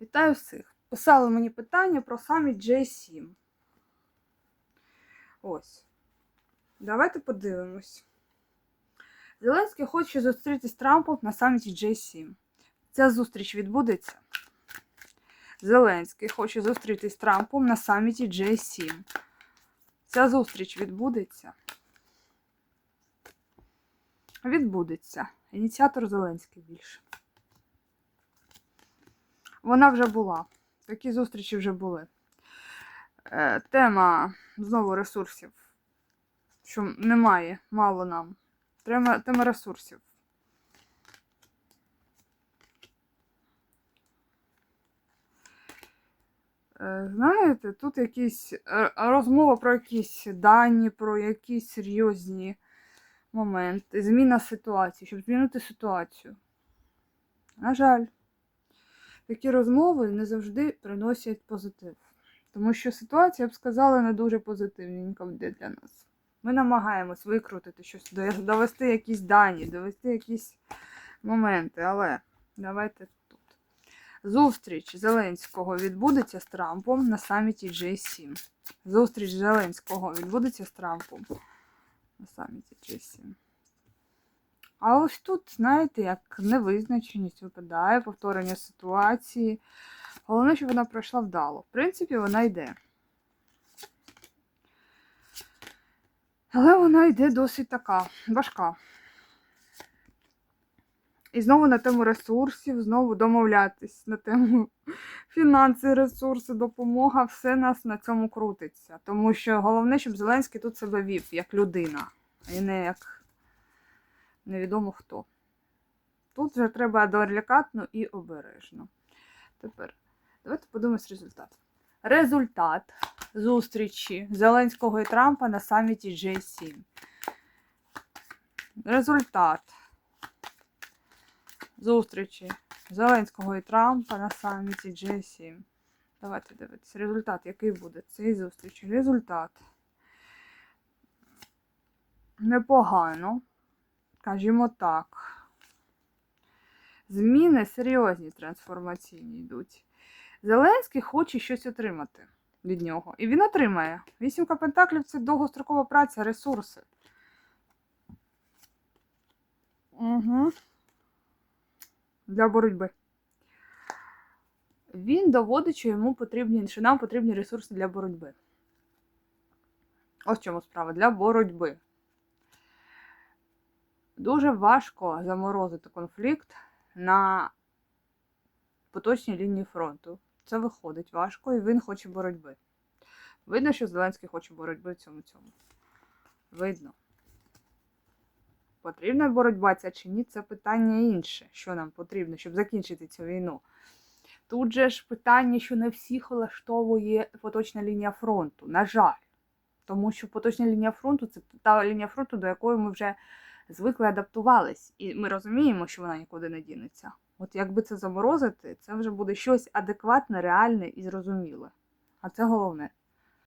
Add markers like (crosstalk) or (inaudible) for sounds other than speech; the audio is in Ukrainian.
Вітаю всіх. Писали мені питання про саміт J7. Ось. Давайте подивимось. Зеленський хоче зустрітися з Трампом на саміті J7. Ця зустріч відбудеться. Зеленський хоче зустрітися з Трампом на саміті J7. Ця зустріч відбудеться. Відбудеться. Ініціатор Зеленський більше. Вона вже була. Такі зустрічі вже були. Е, тема знову ресурсів. Що немає, мало нам. Тема, тема ресурсів. Е, Знаєте, тут якісь е, розмова про якісь дані, про якісь серйозні моменти, зміна ситуації, щоб змінити ситуацію. На жаль, такі розмови не завжди приносять позитив. Тому що ситуація, я б сказала, не дуже позитивненька буде для нас. Ми намагаємось викрутити щось, довести якісь дані, довести якісь моменти, але давайте тут. Зустріч Зеленського відбудеться з Трампом на саміті J7. Зустріч Зеленського відбудеться з Трампом на саміті J7. А ось тут, знаєте, як невизначеність випадає, повторення ситуації. Головне, щоб вона пройшла вдало. В принципі, вона йде. Але вона йде досить така важка. І знову на тему ресурсів, знову домовлятись на тему (laughs) фінанси, ресурси, допомога, все нас на цьому крутиться. Тому що головне, щоб Зеленський тут себе вів як людина, а не як невідомо хто. Тут вже треба делікатно і обережно. Тепер давайте подивимось результат. Результат зустрічі Зеленського і Трампа на саміті J7. Результат зустрічі Зеленського і Трампа на саміті J7. Давайте дивитися. Результат, який буде цієї зустрічі. Результат. Непогано. Скажімо так. Зміни серйозні трансформаційні йдуть. Зеленський хоче щось отримати від нього. І він отримає. Вісімка пентаклів це довгострокова праця, ресурси. Угу. Для боротьби. Він доводить, що йому потрібні, що нам потрібні ресурси для боротьби. Ось чому справа. Для боротьби. Дуже важко заморозити конфлікт на поточній лінії фронту. Це виходить важко, і він хоче боротьби. Видно, що Зеленський хоче боротьби в цьому цьому. Видно. Потрібна боротьба ця чи ні, це питання інше, що нам потрібно, щоб закінчити цю війну. Тут же ж питання, що не всіх влаштовує поточна лінія фронту, на жаль. Тому що поточна лінія фронту це та лінія фронту, до якої ми вже звикли адаптувались. І ми розуміємо, що вона нікуди не дінеться. От якби це заморозити, це вже буде щось адекватне, реальне і зрозуміле. А це головне.